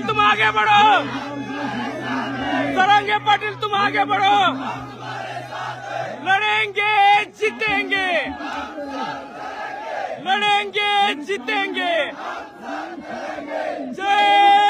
पाटिल तुम आगे बढ़ो। करेंगे पाटिल तुम आगे बढ़ो। लड़ेंगे जीतेंगे। लड़ेंगे जीतेंगे। जय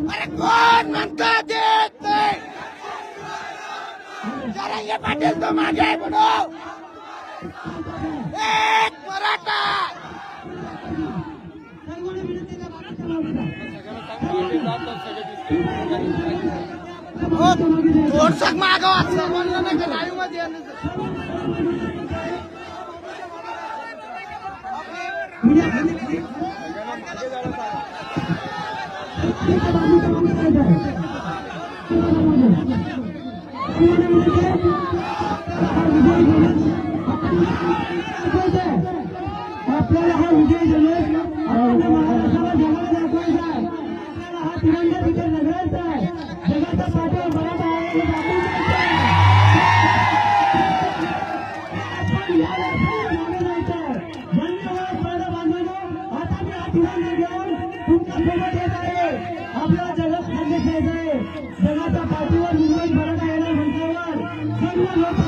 अरे कोण म्हणता देत नाही जरांगे पाटील तो माझे आहे म्हणून एक मराठा. थोडसक मागं वाचलं म्हणलं नाही का? लाईव्हमध्ये আপনারা हा विजय झाले आपल्याला महाराष्ट्राला जगाला दाखवायचा आपल्याला हा तिरंगा Thank you.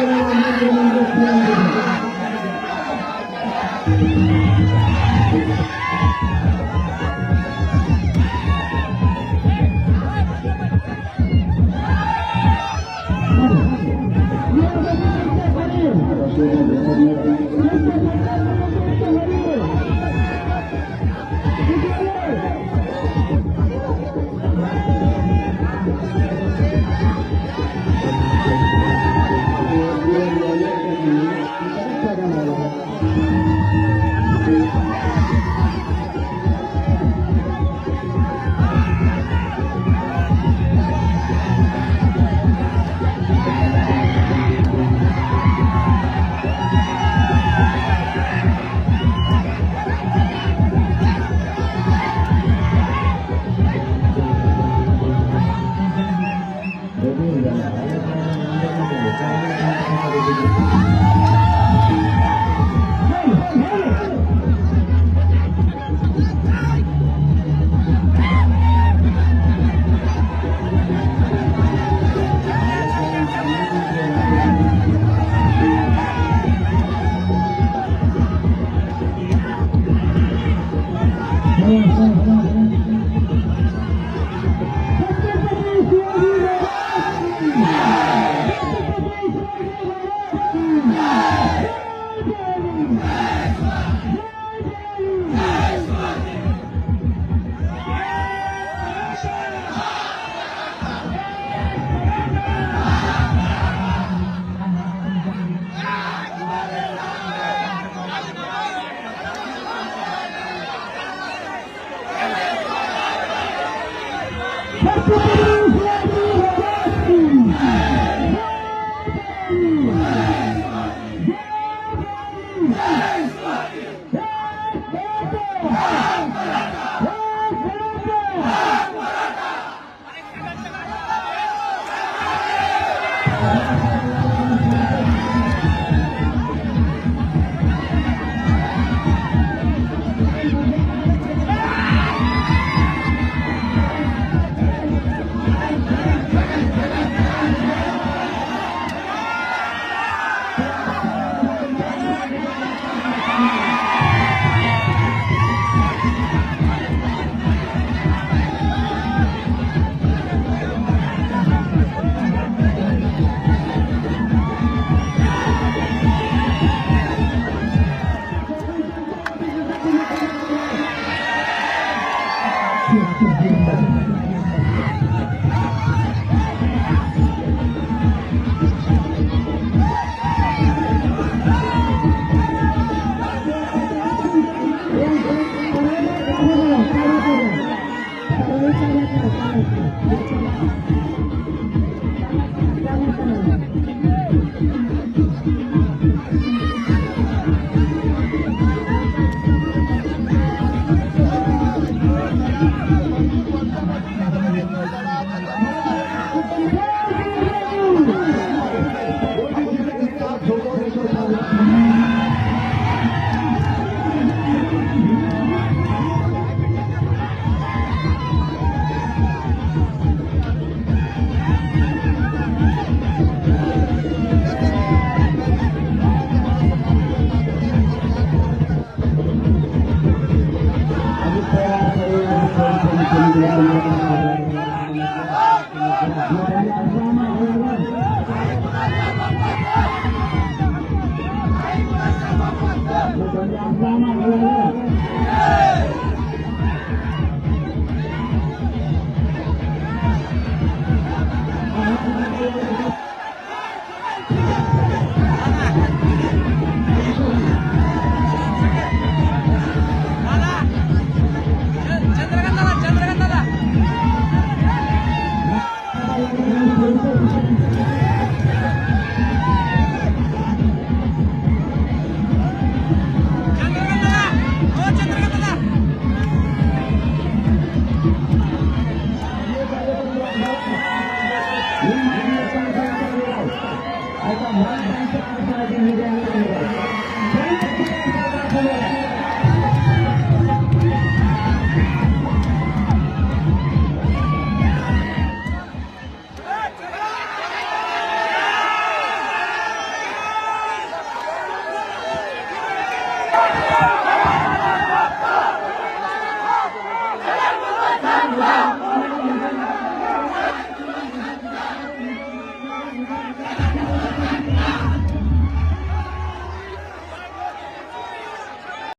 வந்து Hey, hey, hey!